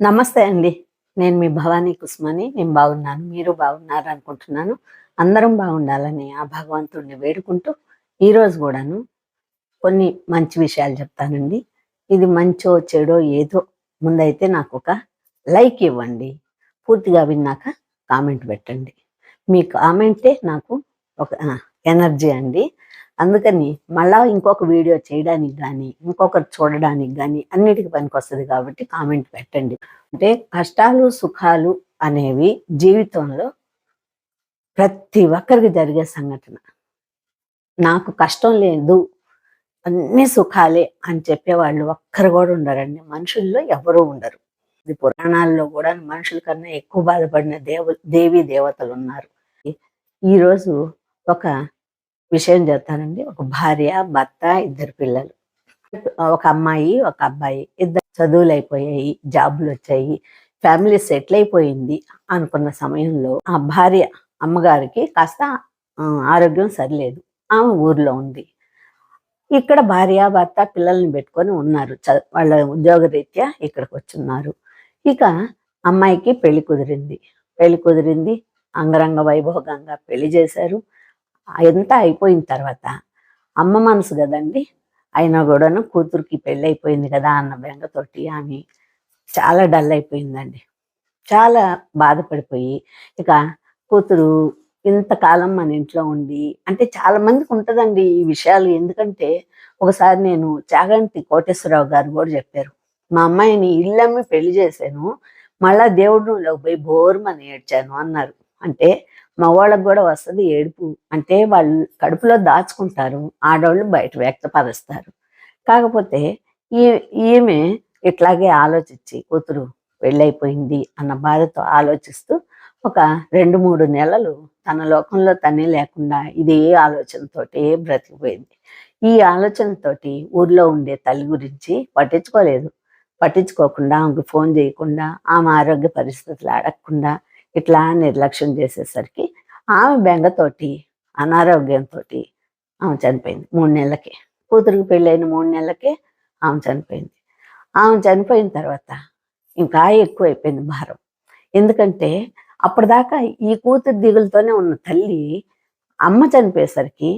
నమస్తే అండి. నేను మీ భవానీ కుస్మని. నేను బాగున్నాను. మీరు బాగున్నారు అనుకుంటున్నాను. అందరం బాగుండాలని ఆ భగవంతుడిని వేడుకుంటూ ఈరోజు కూడాను కొన్ని మంచి విషయాలు చెప్తానండి. ఇది మంచో చెడో ఏదో ముందైతే నాకు ఒక లైక్ ఇవ్వండి. పూర్తిగా విన్నాక కామెంట్ పెట్టండి. మీ కామెంటే నాకు ఒక ఎనర్జీ అండి. అందుకని మళ్ళా ఇంకొక వీడియో చేయడానికి కానీ ఇంకొకరు చూడడానికి కానీ అన్నిటికీ పనికొస్తుంది కాబట్టి కామెంట్ పెట్టండి. అంటే కష్టాలు సుఖాలు అనేవి జీవితంలో ప్రతి ఒక్కరికి జరిగే సంఘటన. నాకు కష్టం లేదు అన్ని సుఖాలే అని చెప్పేవాళ్ళు ఒక్కరు కూడా ఉండరండి. మనుషుల్లో ఎవరూ ఉండరు. ఇది పురాణాల్లో కూడా మనుషుల కన్నా ఎక్కువ బాధపడిన దేవ దేవీ దేవతలు ఉన్నారు. ఈరోజు ఒక విషయం చెప్తానండి. ఒక భార్య భర్త ఇద్దరు పిల్లలు. ఒక అమ్మాయి ఒక అబ్బాయి. ఇద్దరు చదువులు అయిపోయాయి జాబులు వచ్చాయి ఫ్యామిలీ సెటిల్ అయిపోయింది అనుకున్న సమయంలో ఆ భార్య అమ్మగారికి కాస్త ఆరోగ్యం సరిలేదు. ఆమె ఊర్లో ఉంది. ఇక్కడ భార్య భర్త పిల్లల్ని పెట్టుకొని ఉన్నారు. వాళ్ళ ఉద్యోగ రీత్యా ఇక్కడికి వచ్చున్నారు ఇక అమ్మాయికి పెళ్ళి కుదిరింది. పెళ్ళి కుదిరింది. అంగరంగ వైభోగంగా పెళ్ళి చేశారు. ఎంత అయిపోయిన తర్వాత అమ్మ మనసు కదండి. అయినా కూడాను కూతురికి పెళ్ళి అయిపోయింది కదా అన్న బెంగతోటి ఆమె చాలా డల్ అయిపోయిందండి. చాలా బాధపడిపోయి ఇక కూతురు ఇంతకాలం మన ఇంట్లో ఉండి అంటే చాలా మందికి ఉంటుందండి ఈ విషయాలు. ఎందుకంటే ఒకసారి నేను చాగంటి కోటేశ్వరరావు గారు కూడా చెప్పారు మా అమ్మాయిని ఇల్లమ్మి పెళ్ళి చేశాను మళ్ళా దేవుడు పోయి బోరుమని ఏడ్చాను అన్నారు. అంటే మగవాళ్ళకు కూడా వస్తుంది ఏడుపు. అంటే వాళ్ళు కడుపులో దాచుకుంటారు ఆడవాళ్ళు బయట వ్యక్తపరుస్తారు. కాకపోతే ఈ ఈమె ఇట్లాగే ఆలోచించి కూతురు పెళ్ళైపోయింది అన్న బాధతో ఆలోచిస్తూ ఒక రెండు మూడు నెలలు తన లోకంలో తనే లేకుండా ఇదే ఆలోచనతోటే బ్రతికిపోయింది. ఈ ఆలోచనతోటి ఊర్లో ఉండే తల్లి గురించి పట్టించుకోలేదు. పట్టించుకోకుండా ఆమెకు ఫోన్ చేయకుండా ఆమె ఆరోగ్య పరిస్థితులు అడగకుండా ఇట్లా నిర్లక్ష్యం చేసేసరికి ఆమె బెంగతోటి అనారోగ్యంతో ఆమె చనిపోయింది మూడు నెలలకే. కూతురికి పెళ్ళైన మూడు నెలలకే ఆమె చనిపోయింది. ఆమె చనిపోయిన తర్వాత ఇంకా ఎక్కువైపోయింది భారం. ఎందుకంటే అప్పటిదాకా ఈ కూతురు దిగులతోనే ఉన్న తల్లి అమ్మ చనిపోయేసరికి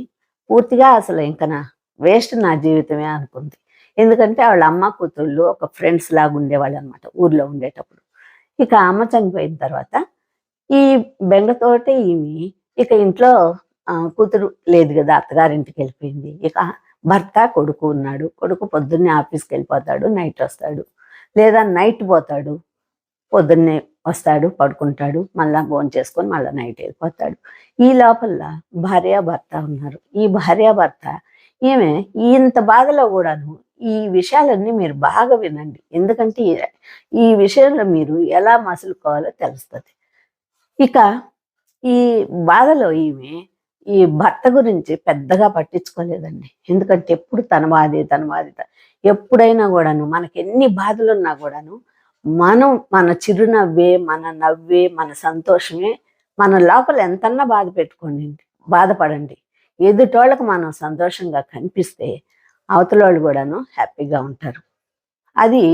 పూర్తిగా అసలు ఇంకా నా వేస్ట్ నా జీవితమే అనుకుంది. ఎందుకంటే వాళ్ళ అమ్మ కూతుళ్ళు ఒక ఫ్రెండ్స్ లాగా ఉండేవాళ్ళు అనమాట ఊర్లో ఉండేటప్పుడు. ఇక అమ్మ చనిపోయిన తర్వాత ఈ బెంగతోటి ఈమె ఇక ఇంట్లో ఆ, కూతురు లేదు కదా అత్తగారింటికి వెళ్ళిపోయింది. ఇక భర్త కొడుకు ఉన్నాడు. కొడుకు పొద్దున్నే ఆఫీస్కి వెళ్ళిపోతాడు నైట్ వస్తాడు. లేదా నైట్ పోతాడు. పొద్దున్నే వస్తాడు పడుకుంటాడు మళ్ళా ఫోన్ చేసుకొని మళ్ళీ నైట్ వెళ్ళిపోతాడు. ఈ లోపల భార్య భర్త ఉన్నారు. ఈ భార్య భర్త ఈమె ఇంత బాధలో కూడాను ఈ విషయాలన్నీ మీరు బాగా వినండి. ఎందుకంటే ఈ- ఈ విషయంలో మీరు ఎలా మసులుకోవాలో తెలుస్తుంది. ఇక ఈ బాధలో ఈమె ఈ భర్త గురించి పెద్దగా పట్టించుకోలేదండి. ఎందుకంటే ఎప్పుడు తన బాధే తన బాధిత ఎప్పుడైనా కూడాను మనకి ఎన్ని బాధలు ఉన్నా కూడాను మనం మన చిరునవ్వే మన నవ్వే మన సంతోషమే మన లోపల ఎంతన్నా బాధ పెట్టుకోండి. బాధపడండి. ఎదుటోళ్ళకి మనం సంతోషంగా కనిపిస్తే అవతల వాళ్ళు కూడాను హ్యాపీగా ఉంటారు. అది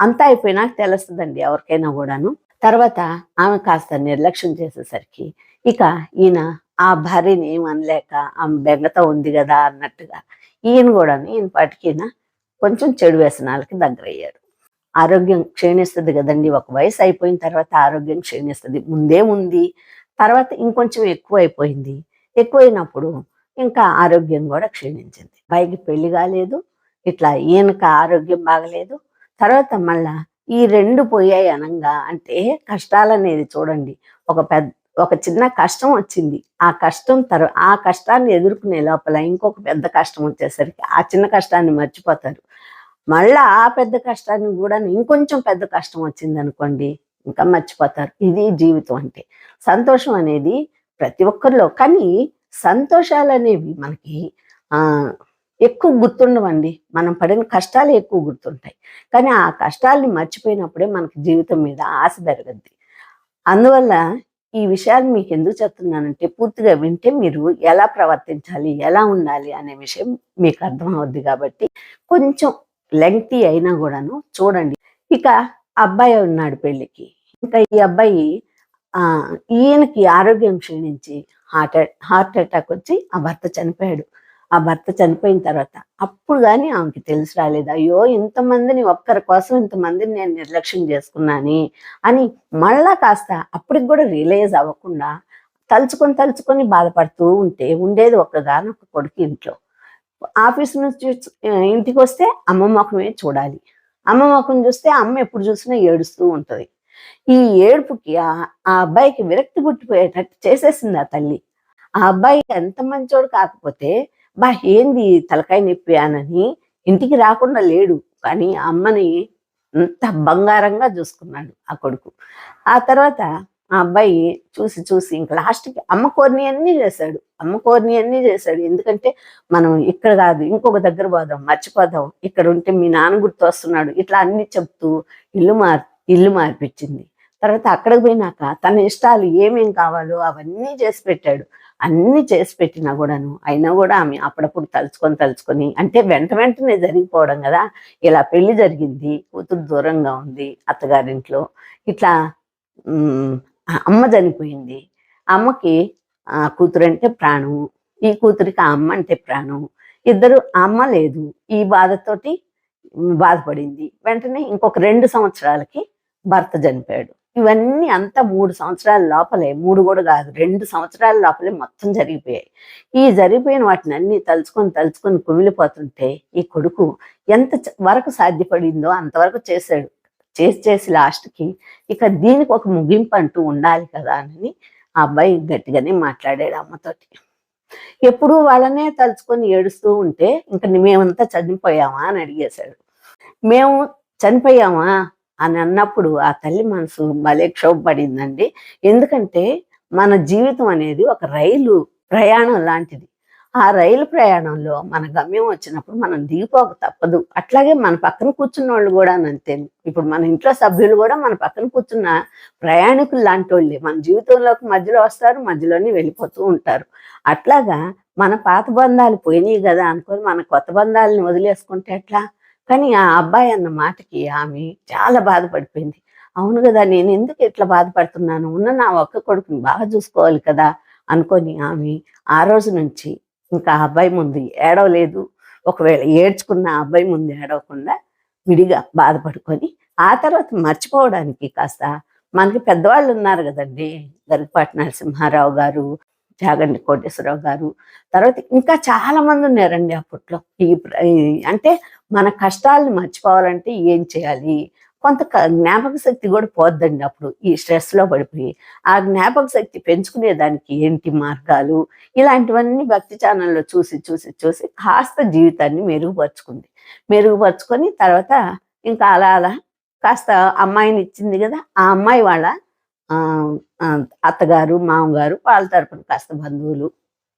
అంతా అయిపోయినాక తెలుస్తుందండి ఎవరికైనా కూడాను. తర్వాత ఆమె కాస్త నిర్లక్ష్యం చేసేసరికి ఇక ఈయన ఆ భార్యని ఏం అనలేక ఆమె బెంగతో ఉంది కదా అన్నట్టుగా ఈయన కూడా ఈయన పాటికిన కొంచెం చెడు వ్యసనాలకి దగ్గరయ్యాడు ఆరోగ్యం క్షీణిస్తుంది కదండి ఒక వయసు అయిపోయిన తర్వాత ఆరోగ్యం క్షీణిస్తుంది ముందే ఉంది. తర్వాత ఇంకొంచెం ఎక్కువ అయిపోయింది ఎక్కువైనప్పుడు ఇంకా ఆరోగ్యం కూడా క్షీణించింది. పైకి పెళ్ళి కాలేదు ఇట్లా ఈయనకి ఆరోగ్యం బాగలేదు. తర్వాత మళ్ళా ఈ రెండు పోయాయి అనంగా అంటే కష్టాలు అనేది చూడండి. ఒక పెద్ద ఒక చిన్న కష్టం వచ్చింది. ఆ కష్టం తర్వా ఆ కష్టాన్ని ఎదుర్కొనే లోపల ఇంకొక పెద్ద కష్టం వచ్చేసరికి ఆ చిన్న కష్టాన్ని మర్చిపోతారు. మళ్ళా ఆ పెద్ద కష్టాన్ని కూడా ఇంకొంచెం పెద్ద కష్టం వచ్చింది అనుకోండి ఇంకా మర్చిపోతారు. ఇది జీవితం అంటే. సంతోషం అనేది ప్రతి ఒక్కరిలో కానీ సంతోషాలు అనేవి మనకి ఆ ఎక్కువ గుర్తుండవండి. మనం పడిన కష్టాలు ఎక్కువ గుర్తుంటాయి. కానీ ఆ కష్టాల్ని మర్చిపోయినప్పుడే మనకి జీవితం మీద ఆశ పెరగద్ది. అందువల్ల ఈ విషయాలు మీకు ఎందుకు చెప్తున్నానంటే పూర్తిగా వింటే మీరు ఎలా ప్రవర్తించాలి ఎలా ఉండాలి అనే విషయం మీకు అర్థం అవుద్ది కాబట్టి కొంచెం లెంగ్తీ అయినా కూడాను చూడండి. ఇక అబ్బాయి ఉన్నాడు పెళ్ళికి. ఇంకా ఈ అబ్బాయి ఆ ఈయనకి ఆరోగ్యం క్షీణించి హార్ట్ హార్ట్ అటాక్ వచ్చి ఆ భర్త చనిపోయాడు. ఆ భర్త చనిపోయిన తర్వాత అప్పుడు కానీ ఆమెకి తెలిసి రాలేదు అయ్యో ఇంతమందిని ఒక్కరి కోసం ఇంతమందిని నేను నిర్లక్ష్యం చేసుకున్నాని అని మళ్ళా కాస్త అప్పటికి కూడా రియలైజ్ అవ్వకుండా తలుచుకొని తలుచుకొని బాధపడుతూ ఉంటే ఉండేది ఒక్కగానొక్క ఒక కొడుకు ఇంట్లో. ఆఫీస్ నుంచి ఇంటికి వస్తే అమ్మ ముఖమే చూడాలి. అమ్మ ముఖం చూస్తే అమ్మ ఎప్పుడు చూసినా ఏడుస్తూ ఉంటది. ఈ ఏడుపుకి ఆ ఆ అబ్బాయికి విరక్తి పుట్టిపోయేటట్టు చేసేసింది ఆ తల్లి. ఆ అబ్బాయి ఎంత మంచోడు కాకపోతే బా ఏంది తలకాయ నొప్పి అనని ఇంటికి రాకుండా లేడు. కానీ ఆ అమ్మని అంత బంగారంగా చూసుకున్నాడు ఆ కొడుకు. ఆ తర్వాత ఆ అబ్బాయి చూసి చూసి ఇంకా లాస్ట్కి అమ్మ కోరిని అన్నీ చేశాడు. అమ్మ కోరిని అన్నీ చేశాడు. ఎందుకంటే మనం ఇక్కడ కాదు ఇంకొక దగ్గర పోదాం మర్చిపోదాం. ఇక్కడ ఉంటే మీ నాన్న గుర్తు వస్తున్నాడు. ఇట్లా అన్ని చెప్తూ ఇల్లు మార్ ఇల్లు మార్పించింది తర్వాత అక్కడికి పోయినాక తన ఇష్టాలు ఏమేం కావాలో అవన్నీ చేసి పెట్టాడు. అన్ని చేసి పెట్టినా కూడాను అయినా కూడా ఆమె అప్పుడప్పుడు తలుచుకొని తలుచుకొని అంటే వెంట వెంటనే జరిగిపోవడం కదా. ఇలా పెళ్ళి జరిగింది కూతురు దూరంగా ఉంది అత్తగారింట్లో. ఇట్లా అమ్మ చనిపోయింది. అమ్మకి ఆ కూతురు అంటే ప్రాణం. ఈ కూతురికి ఆ అమ్మ అంటే ప్రాణం. ఇద్దరు ఆ అమ్మ లేదు. ఈ బాధతోటి బాధపడింది. వెంటనే ఇంకొక రెండు సంవత్సరాలకి భర్త చనిపోయాడు. ఇవన్నీ అంతా మూడు సంవత్సరాల లోపలే. మూడు కూడా కాదు రెండు సంవత్సరాల లోపలే మొత్తం జరిగిపోయాయి. ఈ జరిగిపోయిన వాటిని అన్ని తలుచుకొని తలుచుకొని కుమిలిపోతుంటే ఈ కొడుకు ఎంత వరకు సాధ్యపడిందో అంతవరకు చేశాడు. చేసి చేసి లాస్ట్కి ఇక దీనికి ఒక ముగింపు అంటూ ఉండాలి కదా అని ఆ అబ్బాయి గట్టిగానే మాట్లాడాడు అమ్మతోటి. ఎప్పుడూ వాళ్ళనే తలుచుకొని ఏడుస్తూ ఉంటే ఇంక మేమంతా చనిపోయామా అని అడిగేశాడు. మేము చనిపోయామా? అని అన్నప్పుడు ఆ తల్లి మనసు భలే క్షోభపడిందండి. ఎందుకంటే మన జీవితం అనేది ఒక రైలు ప్రయాణం లాంటిది. ఆ రైలు ప్రయాణంలో మన గమ్యం వచ్చినప్పుడు మనం దిగిపోక తప్పదు. అట్లాగే మన పక్కన కూర్చున్న వాళ్ళు కూడా అంతే. ఇప్పుడు మన ఇంట్లో సభ్యులు కూడా మన పక్కన కూర్చున్న ప్రయాణికులు లాంటి వాళ్ళే మన జీవితంలోకి మధ్యలో వస్తారు మధ్యలోనే వెళ్ళిపోతూ ఉంటారు. అట్లాగా మన పాత బంధాలు పోయినాయి కదా అనుకొని మన కొత్త బంధాలను వదిలేసుకుంటే ఎట్లా? కానీ ఆ అబ్బాయి అన్న మాటకి ఆమె చాలా బాధపడిపోయింది. అవును కదా నేను ఎందుకు ఇట్లా బాధపడుతున్నాను? ఉన్న నా ఒక్క కొడుకుని బాగా చూసుకోవాలి కదా? అనుకొని ఆమె ఆ రోజు నుంచి ఇంకా ఆ అబ్బాయి ముందు ఏడవలేదు. ఒకవేళ ఏడ్చుకున్న ఆ అబ్బాయి ముందు ఏడవకుండా విడిగా బాధపడుకొని ఆ తర్వాత మర్చిపోవడానికి కాస్త మనకి పెద్దవాళ్ళు ఉన్నారు కదండి. గరికపాటి నరసింహారావు గారు జాగండి కోటేశ్వరరావు గారు. తర్వాత ఇంకా చాలా మంది ఉన్నారండి అప్పట్లో ఈ ప్ర- ఈ అంటే మన కష్టాలను మర్చిపోవాలంటే ఏం చేయాలి? కొంత క- జ్ఞాపక శక్తి కూడా పోద్దండి అప్పుడు ఈ స్ట్రెస్లో పడిపోయి. ఆ జ్ఞాపక శక్తి పెంచుకునే దానికి ఏంటి మార్గాలు? ఇలాంటివన్నీ భక్తి ఛానల్లో చూసి చూసి చూసి కాస్త జీవితాన్ని మెరుగుపరుచుకుంది. మెరుగుపరుచుకొని తర్వాత ఇంకా అలా అలా కాస్త అమ్మాయిని ఇచ్చింది కదా ఆ అమ్మాయి వాళ్ళ అత్తగారు మామగారు వాళ్ళ తరపున కాస్త బంధువులు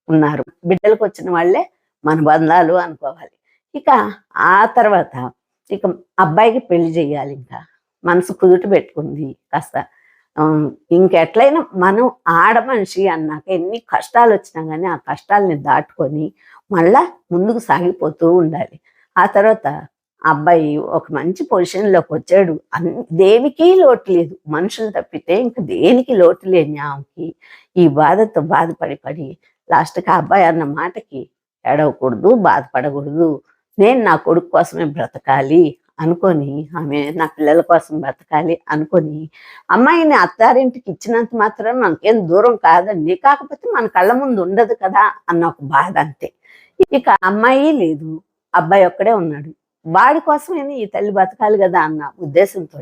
ఉన్నారు. బిడ్డలకు వచ్చిన వాళ్ళే మన బంధాలు అనుకోవాలి. ఇక ఆ తర్వాత ఇక అబ్బాయికి పెళ్ళి చేయాలి ఇంకా. మనసు కుదుట పెట్టుకుంది కాస్త. ఇంకెట్లయినా మనం ఆడ మనిషి అన్నాక ఎన్ని కష్టాలు వచ్చినా కానీ ఆ కష్టాలని దాటుకొని మళ్ళా ముందుకు సాగిపోతూ ఉండాలి. ఆ తర్వాత అబ్బాయి ఒక మంచి పొజిషన్లోకి వచ్చాడు. అన్ దేనికి లోటు లేదు. మనుషులు తప్పితే ఇంకా దేనికి లోటు లేని ఆమెకి ఈ బాధతో బాధపడి పడి లాస్ట్కి ఆ అబ్బాయి అన్న మాటకి ఏడవకూడదు బాధపడకూడదు. నేను నా కొడుకు కోసమే బ్రతకాలి అనుకొని ఆమె నా పిల్లల కోసం బ్రతకాలి అనుకొని అమ్మాయిని అత్తారింటికి ఇచ్చినంత మాత్రం మనకేం దూరం కాదండి. కాకపోతే మన కళ్ళ ముందు ఉండదు కదా అన్న ఒక బాధ అంతే. ఇక అమ్మాయి లేదు. అబ్బాయి ఒక్కడే ఉన్నాడు. వాడి కోసమైనా ఈ తల్లి బతకాలి కదా అన్న ఉద్దేశంతో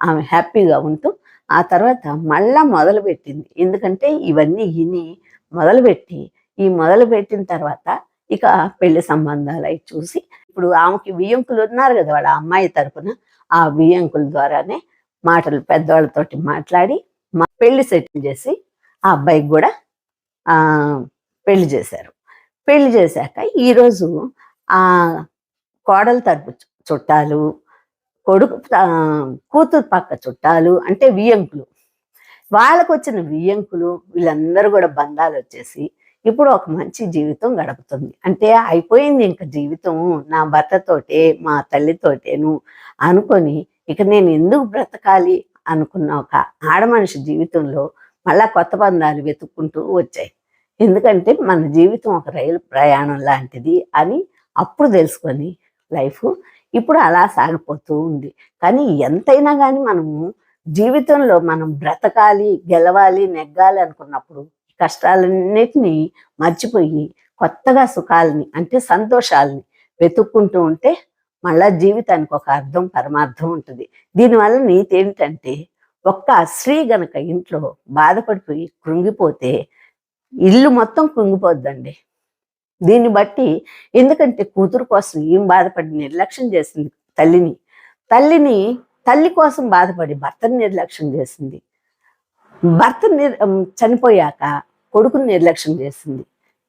ఆమె హ్యాపీగా ఉంటూ ఆ తర్వాత మళ్ళా మొదలు పెట్టింది ఎందుకంటే ఇవన్నీ విని మొదలుపెట్టి ఈ మొదలు పెట్టిన తర్వాత ఇక పెళ్ళి సంబంధాలు అవి చూసి ఇప్పుడు ఆమెకి బియ్యంకులు ఉన్నారు కదా వాళ్ళ అమ్మాయి తరపున ఆ బియ్యంకుల ద్వారానే మాటలు పెద్దవాళ్ళతోటి మాట్లాడి మా పెళ్ళి సెటిల్ చేసి ఆ అబ్బాయికి కూడా ఆ పెళ్ళి చేశారు. పెళ్ళి చేశాక ఈరోజు ఆ కోడలు తరపు చుట్టాలు కొడుకు కూతురు పక్క చుట్టాలు అంటే వియ్యంకులు. వాళ్ళకు వచ్చిన వియ్యంకులు వీళ్ళందరూ కూడా బంధాలు వచ్చేసి ఇప్పుడు ఒక మంచి జీవితం గడుపుతుంది. అంటే అయిపోయింది ఇంకా జీవితం నా భర్తతోటే మా తల్లితోటేను అనుకొని ఇక నేను ఎందుకు బ్రతకాలి అనుకున్న ఒక ఆడమనిషి జీవితంలో మళ్ళా కొత్త బంధాలు వెతుక్కుంటూ వచ్చాయి. ఎందుకంటే మన జీవితం ఒక రైలు ప్రయాణం లాంటిది అని అప్పుడు తెలుసుకొని లైఫ్ ఇప్పుడు అలా సాగిపోతూ ఉంది. కానీ ఎంతైనా కానీ మనము జీవితంలో మనం బ్రతకాలి గెలవాలి నెగ్గాలి అనుకున్నప్పుడు కష్టాలన్నిటినీ మర్చిపోయి కొత్తగా సుఖాలని అంటే సంతోషాలని వెతుక్కుంటూ ఉంటే మళ్ళా జీవితానికి ఒక అర్థం పరమార్థం ఉంటుంది. దీనివల్ల నీతి ఏంటంటే ఒక్క స్త్రీ గనక ఇంట్లో బాధపడిపోయి కృంగిపోతే ఇల్లు మొత్తం కృంగిపోద్దండి. దీన్ని బట్టి ఎందుకంటే కూతురు కోసం ఏం బాధపడి నిర్లక్ష్యం చేసింది తల్లిని? తల్లిని తల్లి కోసం బాధపడి భర్తని నిర్లక్ష్యం చేసింది. భర్త నిర్ చనిపోయాక కొడుకుని నిర్లక్ష్యం చేసింది.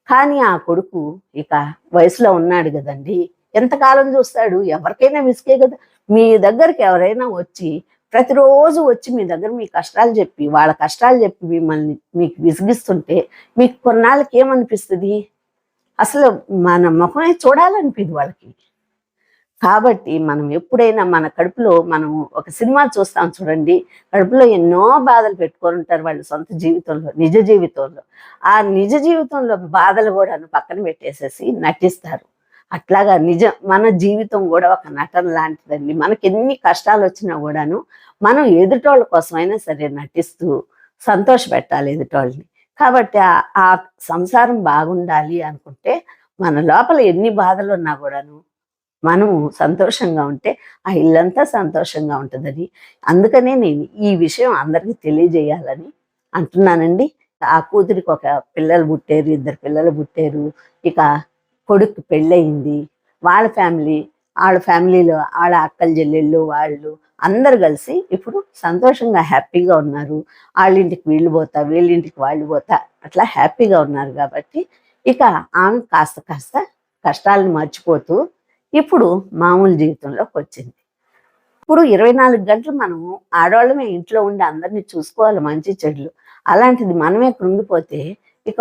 కానీ ఆ కొడుకు ఇక వయసులో ఉన్నాడు కదండి. ఎంతకాలం చూస్తాడు? ఎవరికైనా విసికే కదా. మీ దగ్గరికి ఎవరైనా వచ్చి ప్రతిరోజు వచ్చి మీ దగ్గర మీ కష్టాలు చెప్పి వాళ్ళ కష్టాలు చెప్పి మిమ్మల్ని మీకు విసిగిస్తుంటే మీకు కొన్నాళ్ళకి ఏమనిపిస్తుంది? అసలు మన ముఖమే చూడాలనిపింది వాళ్ళకి. కాబట్టి మనం ఎప్పుడైనా మన కడుపులో మనం ఒక సినిమా చూస్తాం చూడండి కడుపులో ఎన్నో బాధలు పెట్టుకొని ఉంటారు వాళ్ళు సొంత జీవితంలో నిజ జీవితంలో. ఆ నిజ జీవితంలో బాధలు కూడా పక్కన పెట్టేసేసి నటిస్తారు. అట్లాగా నిజ మన జీవితం కూడా ఒక నటన లాంటిదండి. మనకి ఎన్ని కష్టాలు వచ్చినా కూడాను మనం ఎదుటోళ్ళ కోసమైనా సరే నటిస్తూ సంతోష పెట్టాలి ఎదుటోళ్ళని. కాబట్టి ఆ సంసారం బాగుండాలి అనుకుంటే మన లోపల ఎన్ని బాధలు ఉన్నా కూడాను మనము సంతోషంగా ఉంటే ఆ ఇల్లంతా సంతోషంగా ఉంటుందని. అందుకనే నేను ఈ విషయం అందరికీ తెలియజేయాలని అంటున్నానండి. ఆ కూతురికి ఒక పిల్లలు పుట్టారు ఇద్దరు పిల్లలు పుట్టారు ఇక కొడుకు పెళ్ళయింది. వాళ్ళ ఫ్యామిలీ వాళ్ళ ఫ్యామిలీలో వాళ్ళ అక్కల చెల్లెళ్ళు వాళ్ళు అందరు కలిసి ఇప్పుడు సంతోషంగా హ్యాపీగా ఉన్నారు. వాళ్ళింటికి వీళ్ళు పోతా వీళ్ళింటికి వాళ్ళు పోతా అట్లా హ్యాపీగా ఉన్నారు కాబట్టి ఇక ఆమె కాస్త కాస్త కష్టాలను మర్చిపోతూ ఇప్పుడు మామూలు జీవితంలోకి వచ్చింది. ఇప్పుడు ఇరవై నాలుగు గంటలు మనము ఆడవాళ్ళమే ఇంట్లో ఉండి అందరినీ చూసుకోవాలి మంచి చెడులు. అలాంటిది మనమే కృంగిపోతే ఇక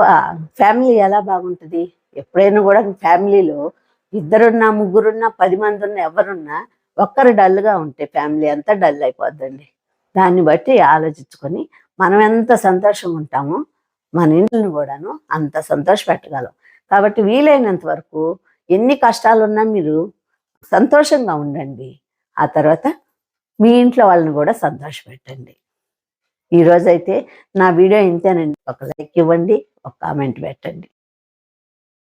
ఫ్యామిలీ ఎలా బాగుంటుంది? ఎప్పుడైనా కూడా ఫ్యామిలీలో ఇద్దరున్నా ముగ్గురున్నా పది మంది ఉన్నా ఎవరున్నా ఒక్కరు డల్గా ఉంటే ఫ్యామిలీ అంతా డల్ అయిపోద్దండి. దాన్ని బట్టి ఆలోచించుకొని మనం ఎంత సంతోషంగా ఉంటామో మన ఇంటిని కూడాను అంత సంతోష పెట్టగలం. కాబట్టి వీలైనంత వరకు ఎన్ని కష్టాలున్నా మీరు సంతోషంగా ఉండండి. ఆ తర్వాత మీ ఇంట్లో వాళ్ళని కూడా సంతోష పెట్టండి. ఈరోజైతే నా వీడియో ఇంతేనండి. ఒక లైక్ ఇవ్వండి ఒక కామెంట్ పెట్టండి.